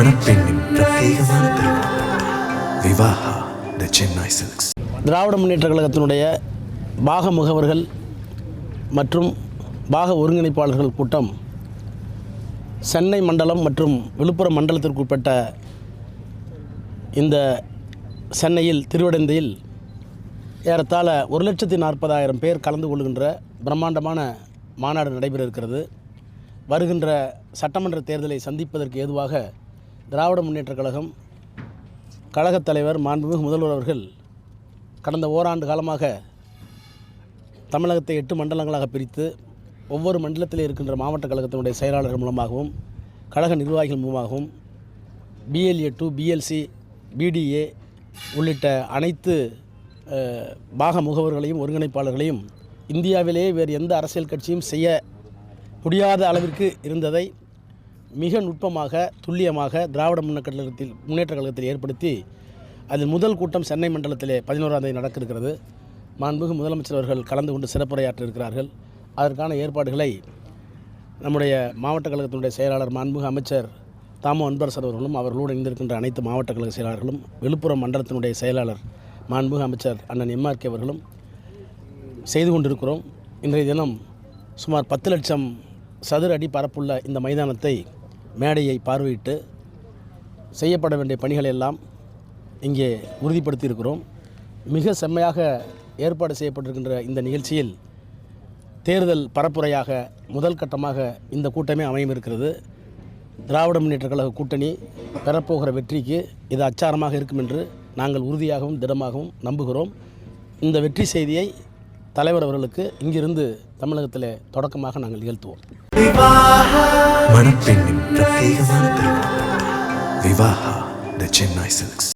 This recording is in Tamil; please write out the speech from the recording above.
மணப்பெண்ணின் பிரத்யேகமான விவாஹா த சென்னை சில்க்ஸ். திராவிட முன்னேற்ற கழகத்தினுடைய பாக முகவர்கள் மற்றும் பாக ஒருங்கிணைப்பாளர்கள் கூட்டம் சென்னை மண்டலம் மற்றும் விழுப்புரம் மண்டலத்திற்குட்பட்ட இந்த சென்னையில் திருவிடந்தையில் ஏறத்தாழ ஒரு லட்சத்தி நாற்பதாயிரம் பேர் கலந்து கொள்கின்ற பிரம்மாண்டமான மாநாடு நடைபெற இருக்கிறது. வருகின்ற சட்டமன்ற தேர்தலை சந்திப்பதற்கு ஏதுவாக திராவிட முன்னேற்றக் கழகம் கழகத் தலைவர் மாண்புமிகு முதல்வர் அவர்கள் கடந்த ஓராண்டு காலமாக தமிழகத்தை எட்டு மண்டலங்களாக பிரித்து ஒவ்வொரு மண்டலத்தில் இருக்கின்ற மாவட்ட கழகத்தினுடைய செயலாளர்கள் மூலமாகவும் கழக நிர்வாகிகள் மூலமாகவும் பிஎல்ஏ டூ பிஎல்சி பிடிஏ உள்ளிட்ட அனைத்து பாக முகவர்களையும் ஒருங்கிணைப்பாளர்களையும் இந்தியாவிலேயே வேறு எந்த அரசியல் கட்சியும் செய்ய முடியாத அளவிற்கு இருந்ததை மிக நுட்பமாக துல்லியமாக திராவிட முன்னேற்ற கழகத்தில் முன்னேற்ற கழகத்தில் ஏற்படுத்தி அதில் முதல் கூட்டம் சென்னை மண்டலத்திலே பதினோராம் தேதி நடக்க இருக்கிறது மாண்புமிகு முதலமைச்சர் அவர்கள் கலந்து கொண்டு சிறப்புரையாற்ற இருக்கிறார்கள். அதற்கான ஏற்பாடுகளை நம்முடைய மாவட்ட கழகத்தினுடைய செயலாளர் மாண்புமிகு அமைச்சர் தாமோ அன்பரசர் அவர்களும் அவர்களோடு இணைந்திருக்கின்ற அனைத்து மாவட்ட கழக செயலாளர்களும் விழுப்புரம் மண்டலத்தினுடைய செயலாளர் மாண்புமிகு அமைச்சர் அண்ணன் எம்ஆர்கே அவர்களும் செய்து கொண்டிருக்கிறோம். இன்றைய தினம் சுமார் பத்து லட்சம் சதுர அடி பரப்புள்ள இந்த மைதானத்தை மேடையை பார்வையிட்டு செய்யப்பட வேண்டிய பணிகளை எல்லாம் இங்கே உறுதிப்படுத்தியிருக்கிறோம். மிக செம்மையாக ஏற்பாடு செய்யப்பட்டிருக்கின்ற இந்த நிகழ்ச்சியில் தேர்தல் பரப்புரையாக முதல் கட்டமாக இந்த கூட்டமே அமையும் இருக்கிறது திராவிட முன்னேற்ற கழக கூட்டணி பெறப்போகிற வெற்றிக்கு இது அச்சாரமாக இருக்கும் என்று நாங்கள் உறுதியாகவும் திடமாகவும் நம்புகிறோம். இந்த வெற்றி செய்தியை தலைவர் அவர்களுக்கு இங்கிருந்து தமிழகத்தில் தொடக்கமாக நாங்கள் நிகழ்த்துவோம். மணப்பெண்ணின் பிரத்யேகமான திருமணம் விவாஹா த சென்னை சில்க்ஸ்